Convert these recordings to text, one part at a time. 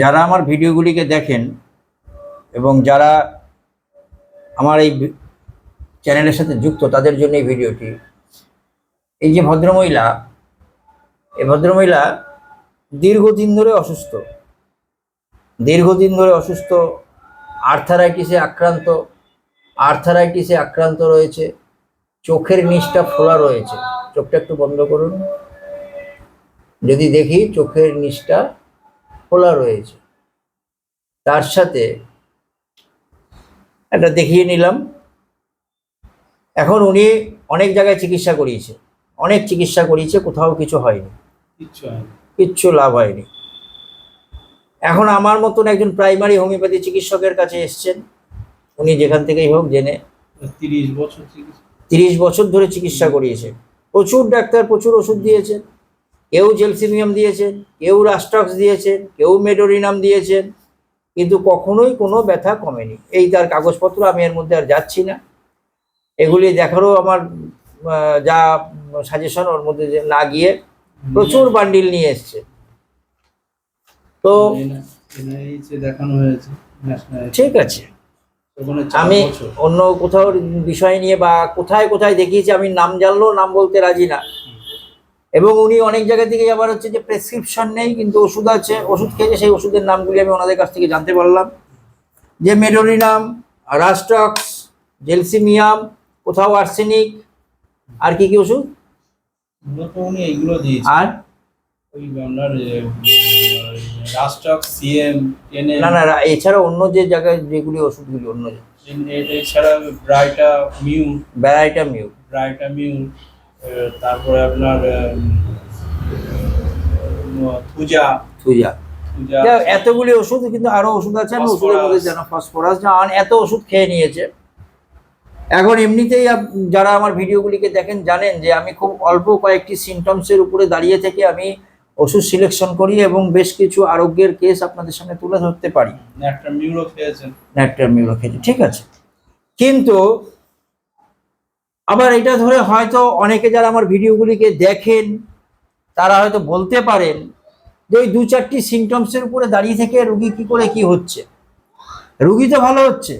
যারা আমার ভিডিওগুলিকে দেখেন এবং যারা আমার এই চ্যানেলের সাথে যুক্ত, তাদের জন্য এই ভিডিওটি। এই যে ভদ্রমহিলা, এই ভদ্রমহিলা দীর্ঘদিন ধরে অসুস্থ। দীর্ঘদিন ধরে অসুস্থ আর্থারাইটিসে আক্রান্ত আর্থারাইটিসে আক্রান্ত রয়েছে, চোখের নিচটা ফোলা রয়েছে। চোখটা একটু বন্ধ করুন। যদি দেখি চোখের নিচটা খোলা রয়েছে। তার সাথে একটা দেখিয়ে নিলাম। এখন উনি অনেক জায়গায় চিকিৎসা করিয়েছে। অনেক চিকিৎসা করিয়েছে কোথাও কিছু হয়নি। কিচ্ছু লাভ হয়নি। এখন আমার মতন একজন প্রাইমারি হোমিওপ্যাথি চিকিৎসকের কাছে এসছেন। উনি যেখান থেকেই হোক জেনে। তিরিশ বছর চিকিৎসা। তিরিশ বছর ধরে চিকিৎসা করিয়েছেন প্রচুর ডাক্তার প্রচুর ওষুধ দিয়েছেন। কেউ জেলসিমিয়াম দিয়েছেন কেউ রাস্টক্স দিয়েছেন কেউ মেডোরিনাম দিয়েছেন কিন্তু কখনোই কোনো ব্যথা কমেনি। এই তার কাগজপত্র আমি এর মধ্যে আর যাচ্ছি না। এগুলি দেখারও আমার যা সাজেশন ওর মধ্যে না গিয়ে প্রচুর বান্ডিল নিয়ে এসছে। তো দেখানো হয়েছে ঠিক আছে। আমি অন্য কোথাও বিষয় নিয়ে বা কোথায় কোথায় দেখিয়েছি আমি নাম জানলেও নাম বলতে রাজি না। এবং উনি অনেক জায়গা থেকে আবার হচ্ছে যে প্রেসক্রিপশন নেই কিন্তু ওষুধ আছে ওষুধ খেয়েছে সেই ওষুধের নামগুলি আমি ওনাদের কাছ থেকে জানতে পারলাম। যে মেডোরিনাম রাস্টক্স জেলসিমিয়াম কোথাও আর্সেনিক আর কি কি ওষুধ? উনি এইগুলো দিয়েছে আর? ওই আপনার রাস্টক সিএম টেনে। না না এছাড়া অন্য যে জায়গায় যেগুলি ওষুধগুলি অন্য এছাড়া baryta mur. Baryta mur. Baryta mur. তারপরে আপনার পূজা। পূজা। এতগুলি ওষুধ কিন্তু আরও ওষুধ আছে আমি ওষুধের মধ্যে ফসফরাস। জান এত ওষুধ খেয়ে নিয়েছে। এখন এমনিতেই যারা আমার ভিডিওগুলিকে দেখেন জানেন যে আমি খুব অল্প কয়েকটি সিমটমসের উপরে দাঁড়িয়ে থেকে আমি ওষুধ সিলেকশন করি এবং বেশ কিছু আরোগ্যের কেস আপনাদের সামনে তুলে ধরতে পারি। খেয়েছেন। ঠিক আছে। কিন্তু আবার এটা ধরে হয়তো অনেকে যারা আমার ভিডিওগুলিকে দেখেন, তারা হয়তো বলতে পারেন যে ওই দু চারটি সিমটমসের উপরে দাঁড়িয়ে থেকে রুগী কি করে কি হচ্ছে। রুগী তো ভালো হচ্ছে।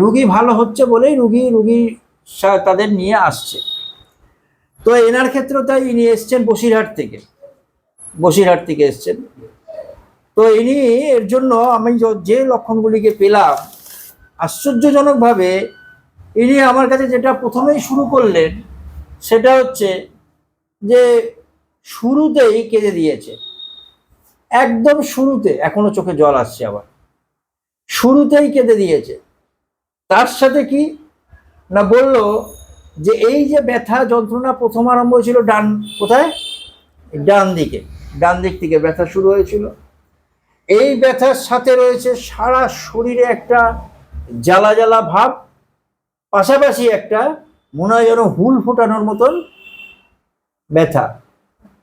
রুগী ভালো হচ্ছে বলেই রুগী রুগী তাদের নিয়ে আসছে। তো এনার ক্ষেত্রে তাই ইনি এসছেন বসিরহাট থেকে। বসিরহাট থেকে এসছেন। তো ইনি এর জন্য আমি যে লক্ষণগুলিকে পেলাম, আশ্চর্যজনকভাবে ইনি আমার কাছে যেটা প্রথমেই শুরু করলেন, সেটা হচ্ছে যে শুরুতেই কেঁদে দিয়েছে। একদম শুরুতে, এখনও চোখে জল আসছে আবার। শুরুতেই কেঁদে দিয়েছে। তার সাথে কি? না, বলল যে এই যে ব্যথা যন্ত্রণা প্রথম আরম্ভ হয়েছিল ডান, কোথায়? ডান দিকে। ডান দিক থেকে ব্যথা শুরু হয়েছিল। এই ব্যথার সাথে রয়েছে সারা শরীরে একটা জ্বালা জ্বালা ভাব। পাশাপাশি একটা মনে হয় যেন হুল ফোটানোর মতন ব্যথা।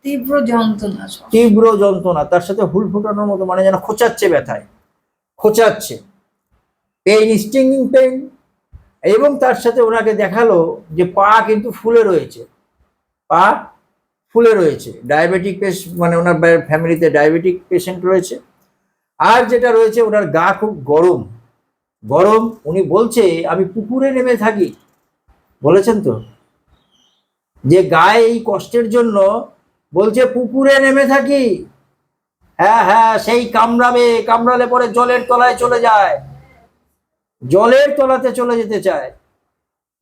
তীব্র যন্ত্রণা তীব্র যন্ত্রণা তার সাথে হুল ফোটানোর মতো মানে যেন খোঁচাচ্ছে ব্যথায় খোঁচাচ্ছে। পেইন স্টিঙ্গিং পেইন এবং তার সাথে ওনাকে দেখাল যে পা কিন্তু ফুলে রয়েছে। পা ফুলে রয়েছে। ডায়াবেটিক পেশ মানে ওনার ফ্যামিলিতে ডায়াবেটিক পেশেন্ট রয়েছে। আর যেটা রয়েছে ওনার গা খুব গরম। গরম উনি বলছে, আমি পুকুরে নেমে থাকি। বলেছেন তো? যে গায়ে এই কষ্টের জন্য বলছে, পুকুরে নেমে থাকি। হ্যাঁ হ্যাঁ সেই কামড়াবে, কামড়ালে পরে জলের তলায় চলে যায়। জলের তলাতে চলে যেতে চায়।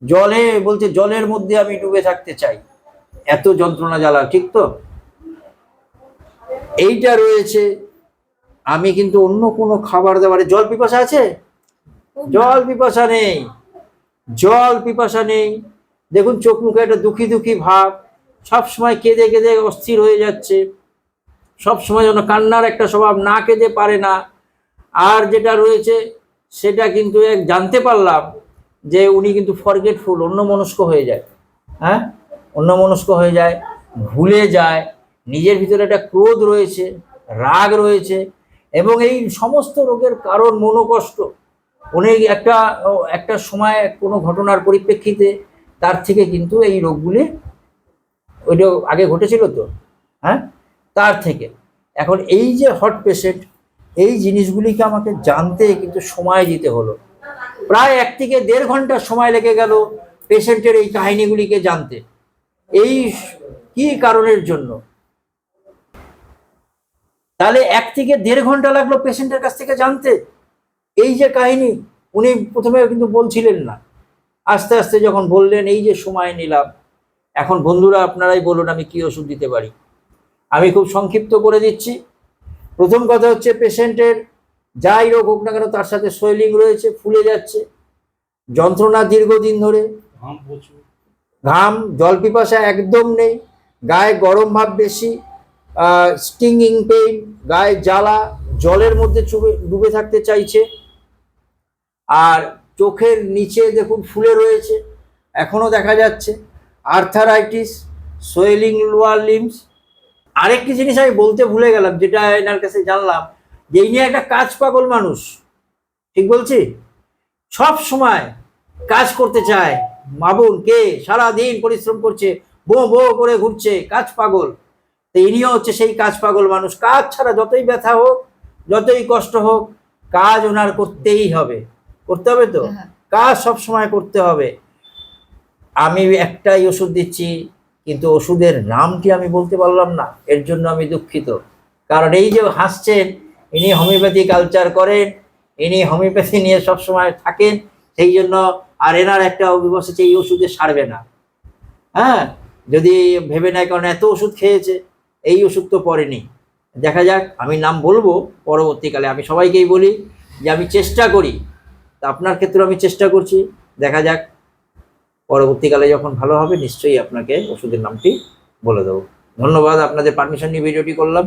জলে, বলছে, জলের মধ্যে আমি ডুবে থাকতে চাই। এত যন্ত্রণা জ্বালা ঠিক তো? এইটা রয়েছে। আমি কিন্তু অন্য কোনো খাবার দাবারে জল পিপাসা আছে? জল পিপাসা নেই, জল পিপাসা নেই। দেখুন চোখ মুখে একটা দুঃখী দুঃখী ভাব সব সময় কেঁদে কেঁদে অস্থির হয়ে যাচ্ছে। সব সময় যেন কান্নার একটা স্বভাব না কেঁদে পারে না। আর যেটা রয়েছে, সেটা কিন্তু এক জানতে পারলাম যে উনি কিন্তু ফরগেটফুল অন্যমনস্ক হয়ে যায়। হ্যাঁ? অন্যমনস্ক হয়ে যায়, ভুলে যায়, নিজের ভিতরে একটা ক্রোধ রয়েছে, রাগ রয়েছে, এবং এই সমস্ত রোগের কারণ মনোকষ্ট। উনি একটা একটা সময় কোনো ঘটনার পরিপ্রেক্ষিতে তার থেকে কিন্তু এই রোগগুলি ওইটা আগে ঘটেছিল তো হ্যাঁ? তার থেকে। এখন এই যে হট পেশেন্ট এই জিনিসগুলিকে আমাকে জানতে কিন্তু সময় দিতে হলো। প্রায় এক থেকে দেড় ঘণ্টা সময় লেগে গেল পেশেন্টের এই কাহিনীগুলিকে জানতে। এই কি কারণের জন্য? তাহলে এক থেকে দেড় ঘণ্টা লাগল পেশেন্টের কাছ থেকে জানতে? এই যে কাহিনী উনি প্রথমে কিন্তু বলছিলেন না। আস্তে আস্তে যখন বললেন এই যে সময় নিলাম এখন বন্ধুরা আপনারাই বলুন আমি কি ওষুধ দিতে পারি? আমি খুব সংক্ষিপ্ত করে দিচ্ছি। প্রথম কথা হচ্ছে পেশেন্টের যাই রোগ হোক না কেন তার সাথে সোয়েলিং রয়েছে ফুলে যাচ্ছে। যন্ত্রণা দীর্ঘদিন ধরে। ঘাম জল পিপাসা একদম নেই। গায়ে গরম ভাব বেশি স্টিংিং পেইন গায়ে জ্বালা জলের মধ্যে চুবে ডুবে থাকতে চাইছে। আর চোখের নিচে দেখুন ফুলে রয়েছে এখনও দেখা যাচ্ছে। Arthritis, swelling lower limbs. আরেকটি জিনিস আমি বলতে ভুলে গেলাম, যেটা এনার কাছে জানলাম, যে ইনি একটা কাজ পাগল মানুষ। ঠিক বলছি? সব সময় কাজ করতে চায়। মাবুন, কে? সারা দিন পরিশ্রম করছে, বো বো করে ঘুরছে, কাজ পাগল। তো ইনিও হচ্ছে সেই কাজ পাগল মানুষ। কাজ ছাড়া যতই ব্যথা হোক, যতই কষ্ট হোক, কাজ ওনার করতেই হবে। করতে হবে তো? হ্যাঁ। কাজ সব সময় করতে হবে। আমি একটাই ওষুধ দিচ্ছি কিন্তু ওষুধের নামটি আমি বলতে পারলাম না। এর জন্য আমি দুঃখিত। কারণ এই যে হাসছেন ইনি হোমিওপ্যাথি কালচার করেন ইনি হোমিওপ্যাথি নিয়ে সব সময় থাকেন সেই জন্য আর এনার একটা অভিবাস আছে এই ওষুধে সারবে না। হ্যাঁ? যদি ভেবে নেয় কারণ এত ওষুধ খেয়েছে এই ওষুধ তো পড়েনি। দেখা যাক আমি নাম বলব পরবর্তীকালে আমি সবাইকেই বলি যে আমি চেষ্টা করি তা আপনার ক্ষেত্রে আমি চেষ্টা করছি। দেখা যাক, পরবর্তীকালে যখন ভালো হবে, নিশ্চয়ই আপনাকে ওষুধের নামটি বলে দেবো। ধন্যবাদ, আপনাদের পারমিশন নিয়ে ভিডিওটি করলাম।